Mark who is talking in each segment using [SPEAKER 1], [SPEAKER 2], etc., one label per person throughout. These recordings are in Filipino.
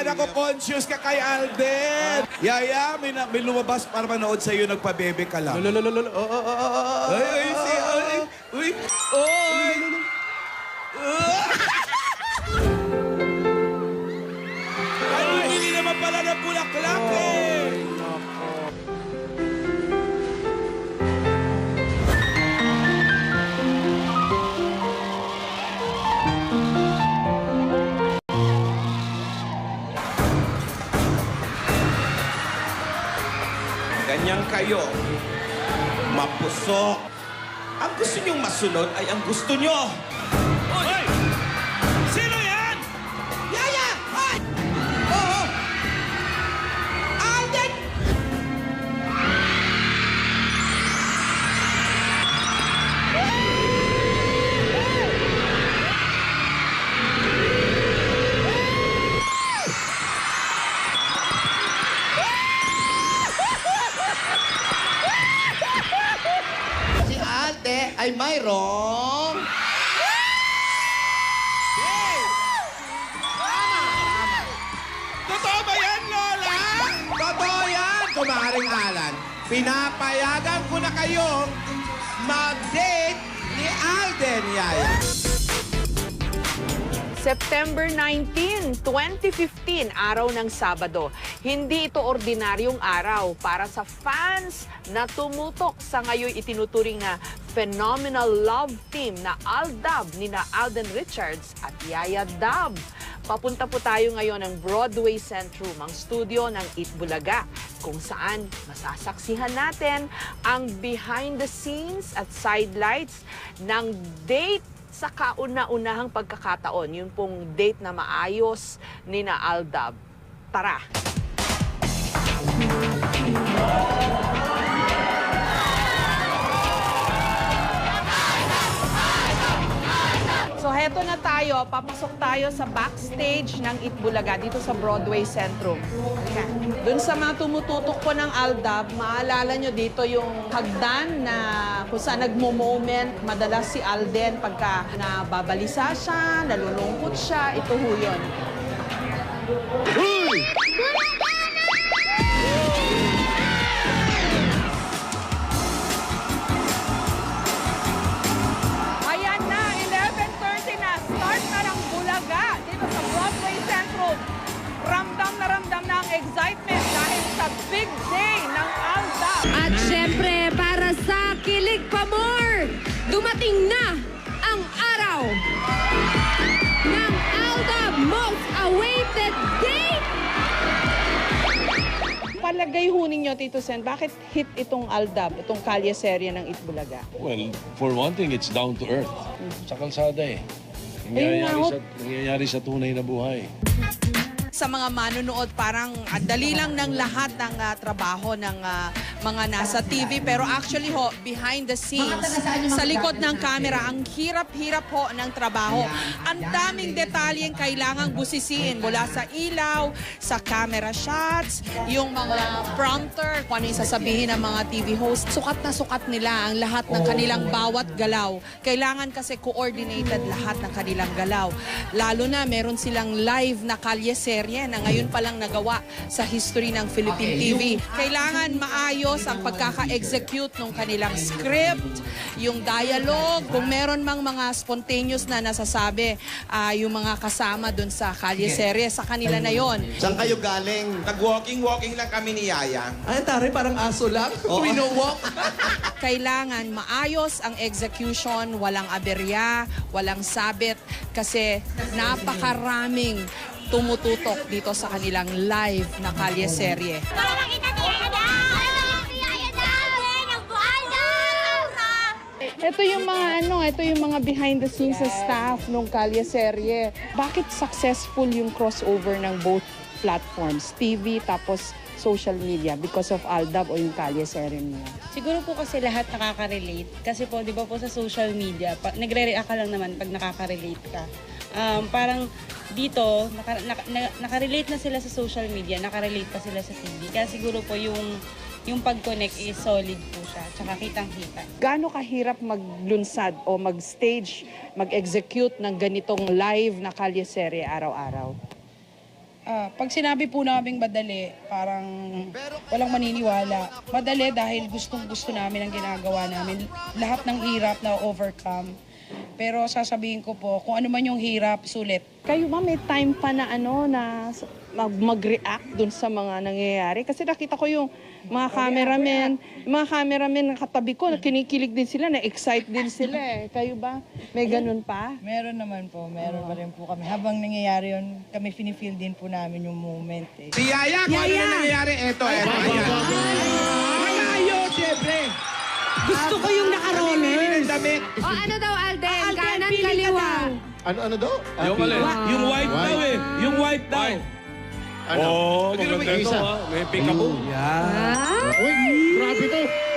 [SPEAKER 1] Ayan ako, conscious ka kay Alden. Yaya, may, na, may lumabas para manood sa'yo, nagpabebe ka lang.
[SPEAKER 2] Lololololo. Oh, oh, oh, oh, oh.
[SPEAKER 1] Ay, ay, si, ay, uy, oy. Ay, Ganyan kayo. Mapusok. Ang gusto niyong masunod ay ang gusto niyo.
[SPEAKER 3] Ay mayroong...
[SPEAKER 1] Totoo ba yan, Lola?
[SPEAKER 3] Totoo yan, kumaring Alan. Pinapayagan ko na kayong mag-date ni Alden, Yaya.
[SPEAKER 4] September 19, 2015, araw ng Sabado. Hindi ito ordinaryong araw para sa fans na tumutok sa ngayon itinuturing na phenomenal love team na Aldab ni na Alden Richards at Yaya Dab. Papunta po tayo ngayon ng Broadway Centrum, ang studio ng Itbulaga, kung saan masasaksihan natin ang behind the scenes at sidelights ng date sa kauna-unahang pagkakataon, yun pong date na maayos ni na Aldab. Tara! Tayo, papasok tayo sa backstage ng Itbulaga dito sa Broadway Centrum. Doon sa mga tumututok po ng Aldab, maalala nyo dito yung hagdan na kung saan nagmo-moment madalas si Alden pagka nababalisa siya, nalulungkot siya, ito ho yun. Ayan
[SPEAKER 5] Kilig Pa More, dumating na ang araw ng Alda Most Awaited Date!
[SPEAKER 4] Palagay ho ninyo, Tito Sen, bakit hit itong Aldab, itong kalye serye ng Itbulaga?
[SPEAKER 6] Well, for one thing, it's down to earth. Sa kalsada eh.
[SPEAKER 4] Ayun nga
[SPEAKER 6] Nangyayari
[SPEAKER 4] ho.
[SPEAKER 6] sa, nangyayari sa tunay na buhay.
[SPEAKER 7] Sa mga manonood parang ah, dali lang ng lahat ng ah, trabaho ng ah, mga nasa TV pero actually ho behind the scenes sa likod ng camera ang hirap-hirap ho ng trabaho. Ang daming detalyeng kailangang busisiin mula sa ilaw sa camera shots yung mga prompter kung ano yung sasabihin ng mga TV host. Sukat na sukat nila ang lahat ng kanilang bawat galaw. Kailangan kasi coordinated lahat ng kanilang galaw. Lalo na meron silang live na kalye serye na ngayon pa lang nagawa sa history ng Philippine TV. Kailangan maayos ang pagkaka-execute ng kanilang script, yung dialogue, kung meron mang mga spontaneous na nasasabi ah, yung mga kasama dun sa kalye serye, sa kanila na yon.
[SPEAKER 3] Saan kayo galing?
[SPEAKER 1] Nag-walking-walking lang kami ni Yaya.
[SPEAKER 2] Ay, tari, parang aso lang. Wino-walk.
[SPEAKER 7] Kailangan maayos ang execution, walang aberya, walang sabit, kasi napakaraming tumututok dito sa kanilang live na kalye serye.
[SPEAKER 4] Ito yung mga ano, ito yung mga behind the scenes sa staff nung kalye serye. Bakit successful yung crossover ng both platforms, TV tapos social media because of Aldab o yung kalye serye niya?
[SPEAKER 8] Siguro po kasi lahat nakaka-relate. Kasi po, di ba po sa social media, nagre-react ka lang naman pag nakaka-relate ka. Um, parang dito, naka, naka, na- naka-relate na sila sa social media, naka-relate pa sila sa TV. Kaya siguro po yung, yung pag-connect is solid po siya, tsaka kitang-kita.
[SPEAKER 4] Gaano kahirap maglunsad o mag-stage, mag-execute ng ganitong live na kalye serye araw-araw?
[SPEAKER 9] Ah, pag sinabi po naming madali, parang walang maniniwala. Madali dahil gustong gusto namin ang ginagawa namin. Lahat ng hirap na overcome. Pero sasabihin ko po, kung ano man yung hirap, sulit.
[SPEAKER 4] Kayo ba may time pa na ano na mag- mag-react dun sa mga nangyayari? Kasi nakita ko yung mga cameramen, yung mga cameramen na katabi ko, kinikilig din sila, na-excite din sila eh. Kayo ba? May ganun pa?
[SPEAKER 10] Meron naman po, meron pa rin po kami. Habang nangyayari yun, kami finifeel din po namin yung moment eh.
[SPEAKER 3] Si Yaya, kung ano na nangyayari, eto, eto, ayan. Malayo, siyempre.
[SPEAKER 8] Gusto ko yung
[SPEAKER 3] Namimili ng damit.
[SPEAKER 8] O ano daw, Alden? Kanan, kaliwa.
[SPEAKER 2] Ano, ano daw?
[SPEAKER 11] Yung alin?
[SPEAKER 1] Yung white daw eh. Yung white daw.
[SPEAKER 2] Ano?
[SPEAKER 11] Oo,
[SPEAKER 3] naman
[SPEAKER 11] maganda
[SPEAKER 2] isa.
[SPEAKER 11] ito ha. May peekaboo.
[SPEAKER 2] Uy, grabe to.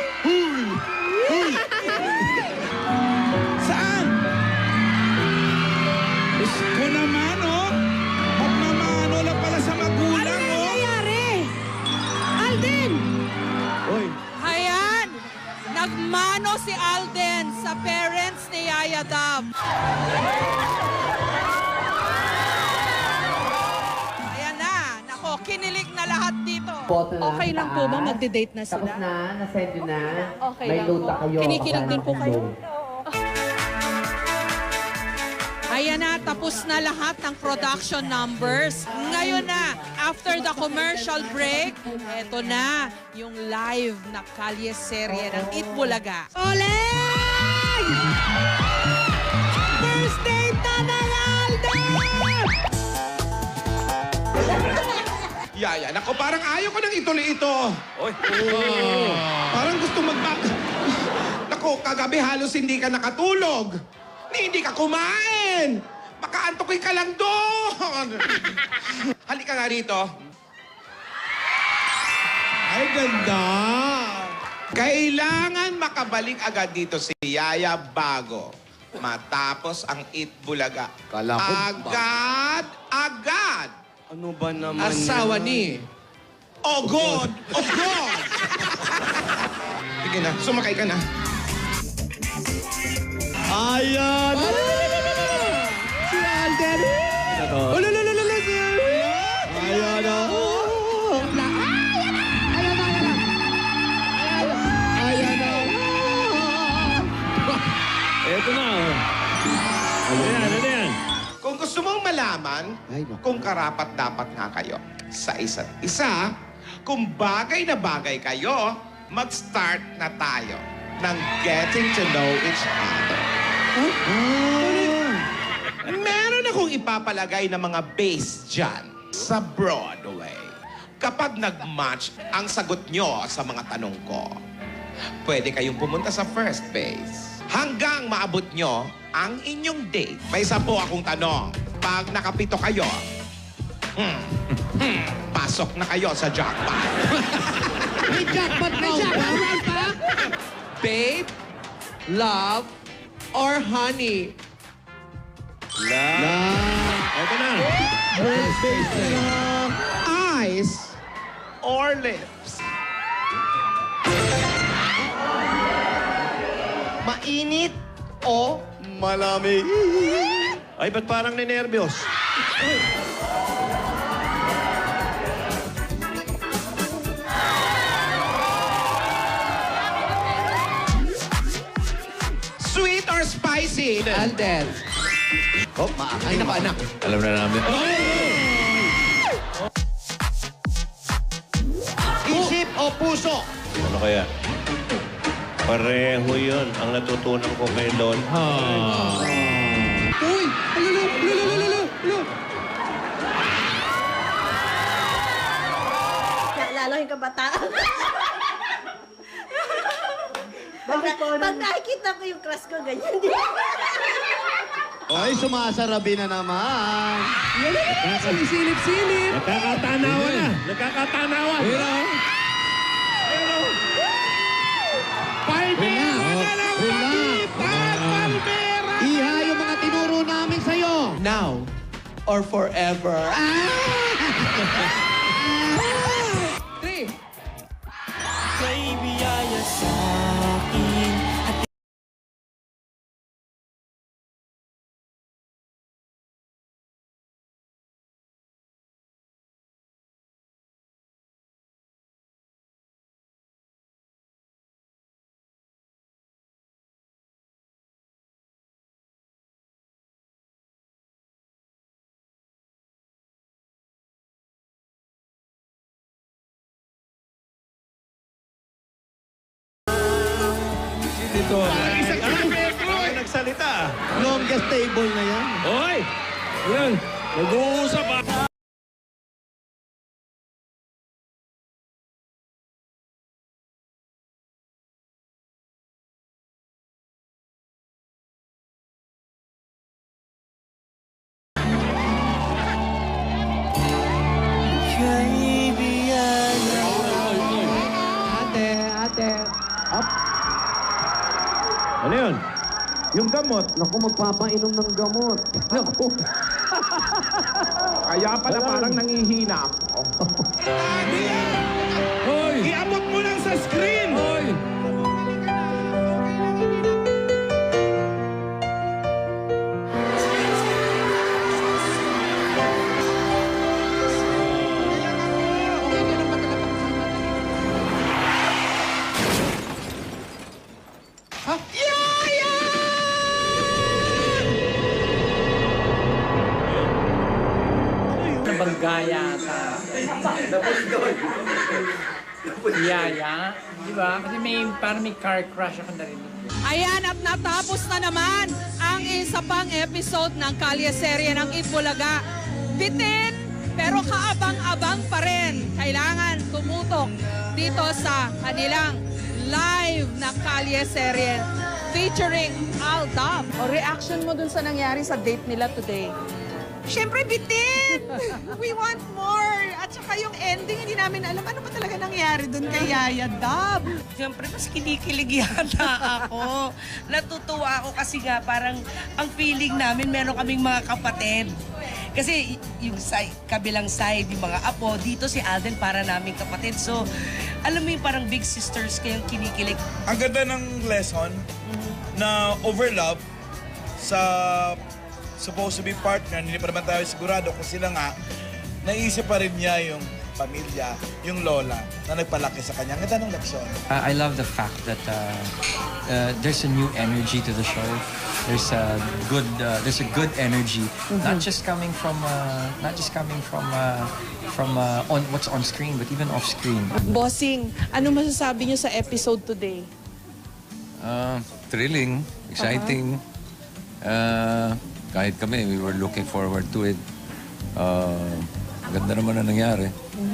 [SPEAKER 4] Nagmano si Alden sa parents ni Yaya Dab. Ayan na. Nako, kinilig na lahat dito.
[SPEAKER 12] Okay lang po ba magde-date na sila?
[SPEAKER 7] na, na-send yun na.
[SPEAKER 12] Okay
[SPEAKER 7] May
[SPEAKER 12] lang po.
[SPEAKER 7] kayo.
[SPEAKER 4] Kinikilig din po kayo? Ayan na, tapos na lahat ng production numbers. Ngayon na, after the commercial break, eto na, yung live na kalye serye ng Eat Bulaga.
[SPEAKER 8] Oleg! First date na ng!
[SPEAKER 3] Yaya, nako, parang ayaw ko nang ituloy ito.
[SPEAKER 11] Oy.
[SPEAKER 3] Parang gusto magback. Nako, kagabi halos hindi ka nakatulog. Ni hindi ka kumain. Baka antukin ka lang doon. Halika nga rito. Ay, ganda. Kailangan makabalik agad dito si Yaya bago matapos ang Eat Bulaga.
[SPEAKER 2] Kala ko ba-
[SPEAKER 3] Agad, agad.
[SPEAKER 1] Ano ba naman
[SPEAKER 2] asawa ni.
[SPEAKER 3] Oh God! Oh God! Sige na, sumakay ka na.
[SPEAKER 2] Ayan! Alden! Ulo, si Ayan na! Ayan na!
[SPEAKER 11] Na. oh. Ano yan? Ano yan?
[SPEAKER 3] Kung gusto mong malaman
[SPEAKER 2] Ay, naku.
[SPEAKER 3] kung karapat dapat nga kayo sa isa't isa, kung bagay na bagay kayo, mag-start na tayo ng getting to know each other. Akong ipapalagay na mga base dyan sa Broadway. Kapag nag-match ang sagot nyo sa mga tanong ko, pwede kayong pumunta sa first base. Hanggang maabot nyo ang inyong date. May sampo akong tanong. Pag nakapito kayo, hmm, hmm, pasok na kayo sa jackpot.
[SPEAKER 2] May jackpot May jackpot pa! Babe, love, or honey? Love.
[SPEAKER 11] Eto na.
[SPEAKER 2] First yun.
[SPEAKER 3] Eyes or lips?
[SPEAKER 2] Mainit o malamig?
[SPEAKER 11] Ay, ba't parang ninervyos?
[SPEAKER 3] Sweet or spicy?
[SPEAKER 2] Alden. Oh, maakay na ka, anak.
[SPEAKER 11] Alam na namin.
[SPEAKER 2] Isip o puso?
[SPEAKER 11] Ano kaya? Pareho yun ang natutunan ko kay Lon.
[SPEAKER 2] Uy! Alalo! Alalo! Alalo! Alalo!
[SPEAKER 13] Lalo yung kabataan. Bakit po? Pag nakikita ko yung crush ko, ganyan.
[SPEAKER 2] Ay, sumasarabi na naman. Silip-silip.
[SPEAKER 11] Nagkakatanawa na. Nagkakatanawa.
[SPEAKER 2] Pero,
[SPEAKER 3] Palmera na lang. Pakitan! Palmera!
[SPEAKER 2] Iha yung mga tinuro namin sa'yo. Now or forever.
[SPEAKER 4] Three.
[SPEAKER 11] ito. Parang nagsalita.
[SPEAKER 2] Longest table na yan.
[SPEAKER 11] Hoy! Yan. Nag-uusap ah.
[SPEAKER 2] Yung gamot. Naku, magpapainom ng gamot. Naku.
[SPEAKER 3] Kaya pala parang nangihina ako.
[SPEAKER 7] Nabanggaya ata. Yaya, di ba? Kasi may, parang may car crash ako narinig.
[SPEAKER 4] Ayan at natapos na naman ang isa pang episode ng Kalye Serye ng Itbulaga. Bitin pero kaabang-abang pa rin. Kailangan tumutok dito sa kanilang live na Kalye Serye featuring Aldab. O reaction mo dun sa nangyari sa date nila today?
[SPEAKER 8] Siyempre, bitin! We want more! At saka yung ending, hindi namin alam ano ba talaga nangyari doon kay Yaya Dab.
[SPEAKER 10] Siyempre, mas kinikilig yata ako. Natutuwa ako kasi nga parang ang feeling namin meron kaming mga kapatid. Kasi yung side, kabilang side, yung mga apo, dito si Alden para naming kapatid. So, alam mo yung parang big sisters kayong kinikilig.
[SPEAKER 14] ang ganda ng lesson na overlap sa supposed to be partner, hindi pa naman tayo sigurado kung sila nga, naisip pa rin niya yung pamilya, yung lola na nagpalaki sa kanya. Ang ganda ng leksyon.
[SPEAKER 7] Uh, I love the fact that uh, uh, there's a new energy to the show. There's a good, uh, there's a good energy, not just coming from, uh, not just coming from, uh, from uh, on what's on screen, but even off screen.
[SPEAKER 4] Bossing, ano masasabi niyo sa episode today?
[SPEAKER 15] Uh, thrilling, exciting. Uh, kahit kami, we were looking forward to it. Uh, ganda naman na nangyari.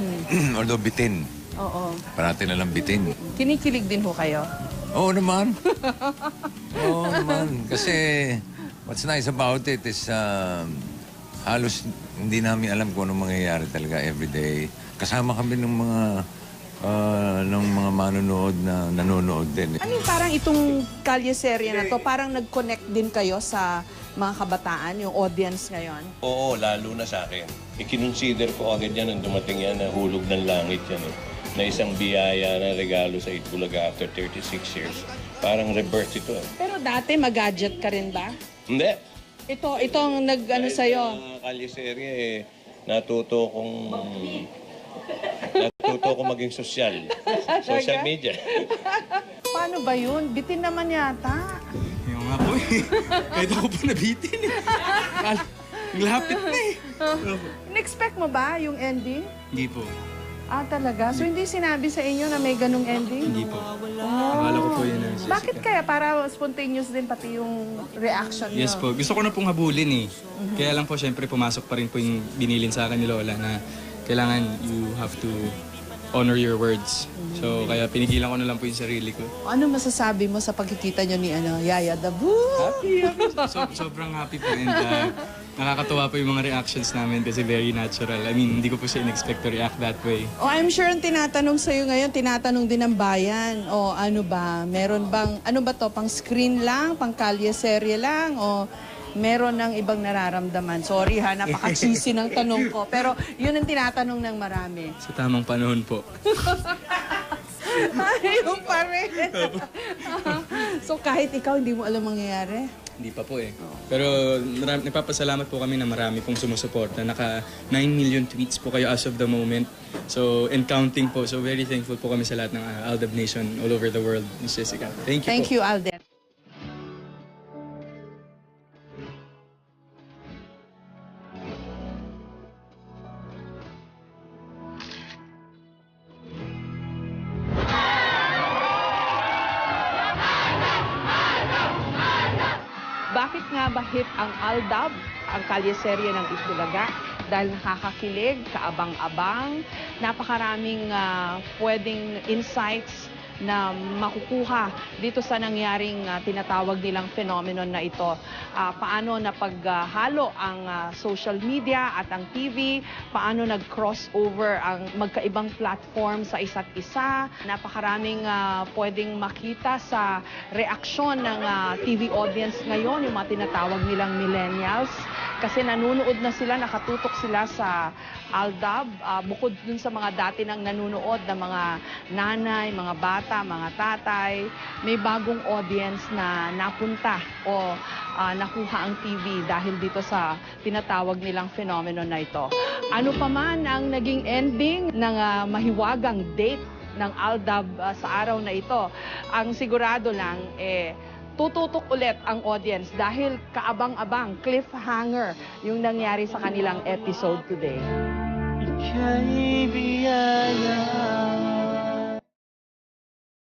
[SPEAKER 15] Although bitin.
[SPEAKER 4] Oo.
[SPEAKER 15] Parati na lang bitin.
[SPEAKER 4] Kinikilig din ho kayo?
[SPEAKER 15] Oo naman. Oo naman. Kasi what's nice about it is um, halos hindi namin alam kung anong mangyayari talaga everyday. Kasama kami ng mga uh, ng mga manonood na nanonood din.
[SPEAKER 4] Ano parang itong kalye serye na to, parang nag-connect din kayo sa mga kabataan, yung audience ngayon?
[SPEAKER 11] Oo, lalo na sa akin. I-consider ko agad yan nung dumating yan na hulog ng langit yan eh. Na isang biyaya na regalo sa Itbulaga after 36 years. Parang rebirth ito eh.
[SPEAKER 4] Pero dati mag-gadget ka rin ba?
[SPEAKER 11] Hindi.
[SPEAKER 4] Ito, itong nag, ano sa'yo?
[SPEAKER 11] Mga kalyeserye eh, natuto kong... natuto kong maging sosyal. Social media.
[SPEAKER 4] Paano ba yun? Bitin naman yata.
[SPEAKER 14] Nga po eh. Kahit ako pa nabitin eh. Lapit na eh.
[SPEAKER 4] In-expect mo ba yung ending?
[SPEAKER 14] Hindi po.
[SPEAKER 4] Ah, talaga? So, hindi sinabi sa inyo na may ganong ending?
[SPEAKER 14] Hindi po. Akala ko po yun na
[SPEAKER 4] Bakit kaya? Para spontaneous din pati yung reaction nyo.
[SPEAKER 14] Yes po. Gusto ko na pong habulin eh. Kaya lang po, syempre, pumasok pa rin po yung binilin sa akin ni Lola na kailangan you have to honor your words. So, kaya pinigilan ko na lang po yung sarili ko.
[SPEAKER 4] Ano masasabi mo sa pagkikita nyo ni ano, Yaya Dabu?
[SPEAKER 14] Happy, happy. So, sobrang happy po. And uh, nakakatuwa po yung mga reactions namin kasi very natural. I mean, hindi ko po siya in-expect to react that way.
[SPEAKER 4] Oh, I'm sure ang tinatanong sa'yo ngayon, tinatanong din ng bayan. O ano ba, meron bang, ano ba to, pang screen lang, pang kalye serye lang, o meron ng ibang nararamdaman? Sorry ha, napaka-cheesy ng tanong ko. Pero yun ang tinatanong ng marami.
[SPEAKER 14] Sa tamang panahon po.
[SPEAKER 4] Ayun pa rin. so kahit ikaw hindi mo alam mangyayari?
[SPEAKER 14] Hindi pa po eh. Pero marami, nagpapasalamat po kami na marami pong sumusuporta. Naka 9 million tweets po kayo as of the moment. So, and counting po. So, very thankful po kami sa lahat ng uh, Aldab Nation all over the world, Miss Jessica. Thank you
[SPEAKER 4] Thank
[SPEAKER 14] po.
[SPEAKER 4] you, Alden. Ang kalyeserye ng Itbulaga? Dahil nakakakilig, kaabang-abang, napakaraming ah, pwedeng insights na makukuha dito sa nangyaring ah, tinatawag nilang phenomenon na ito. Ah, paano napaghalo ang ah, social media at ang TV, paano nag-crossover ang magkaibang platform sa isa't isa. Napakaraming ah, pwedeng makita sa reaksyon ng ah, TV audience ngayon, yung mga tinatawag nilang millennials. Kasi nanunood na sila, nakatutok sila sa Aldab, ah, bukod dun sa mga dati nang nanunood na mga nanay, mga bata, mga tatay, may bagong audience na napunta o ah, nakuha ang TV dahil dito sa tinatawag nilang phenomenon na ito. Ano pa man ang naging ending ng ah, mahiwagang date ng Aldab ah, sa araw na ito, ang sigurado lang eh tututok ulit ang audience dahil kaabang-abang, cliffhanger yung nangyari sa kanilang episode today.
[SPEAKER 16] Ika'y biyaya